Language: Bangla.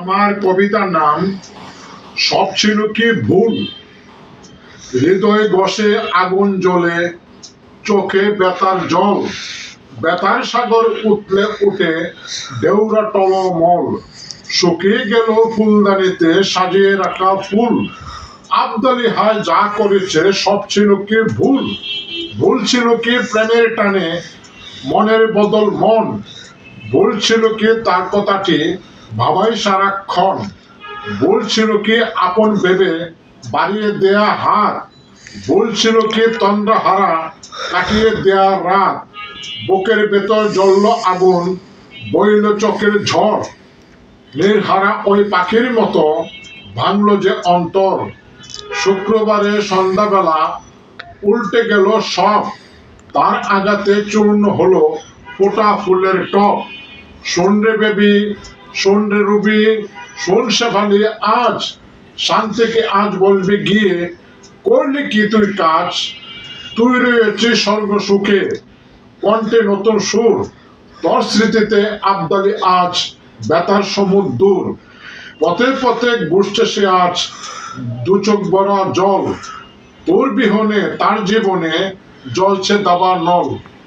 আমার কবিতার নাম সব ছিল কি ভুল? হৃদয় বসে আগুন জ্বলে, চোখে বেতার জল। বেতার সাগর উতলে উঠে দেউরা টলমল। শুকিয়ে গেল ফুলদানিতে সাজিয়ে রাখা ফুল। আবদালি হায় যা করেছে, সব ছিল কি ভুল? ভুল ছিল কি প্রেমের টানে, মনের বদল মন? ভুল ছিল কি তার কথাটি ভাবাই সারাক্ষণ ভুল ছিল কি, আপন ভেবে বাড়িয়ে দেয়া হার। ভুল ছিল কি, তন্দ্রাহারা কাটিয়ে দেয়া রাত বুকের ভেতর জ্বলল আগুন, বইল চোখের ঝড়। নির্হারা ওই পাখির মতো ভাঙল যে অন্তর। শুক্রবারে সন্ধ্যাবেলা উল্টে গেল সব। তার আঘাতে চূর্ণ হলো ফোটা ফুলের টপ শোন রে বেবি শোন শেফালি, আজ শান্তিকে আজ গিয়ে, করলি কি তুই কাজ? তুই রয়েছিস স্বর্গ সুখে কণ্ঠে নতুন সুর, তোর স্মৃতিতে আবদালি আজ, ব্যথার সমুদ্র দূর। পথে পথে ঘুরছে সে আজ, দু চোখ ভরা জল, তোর বিহনে, তার জীবনে জ্বলছে দাবার নল।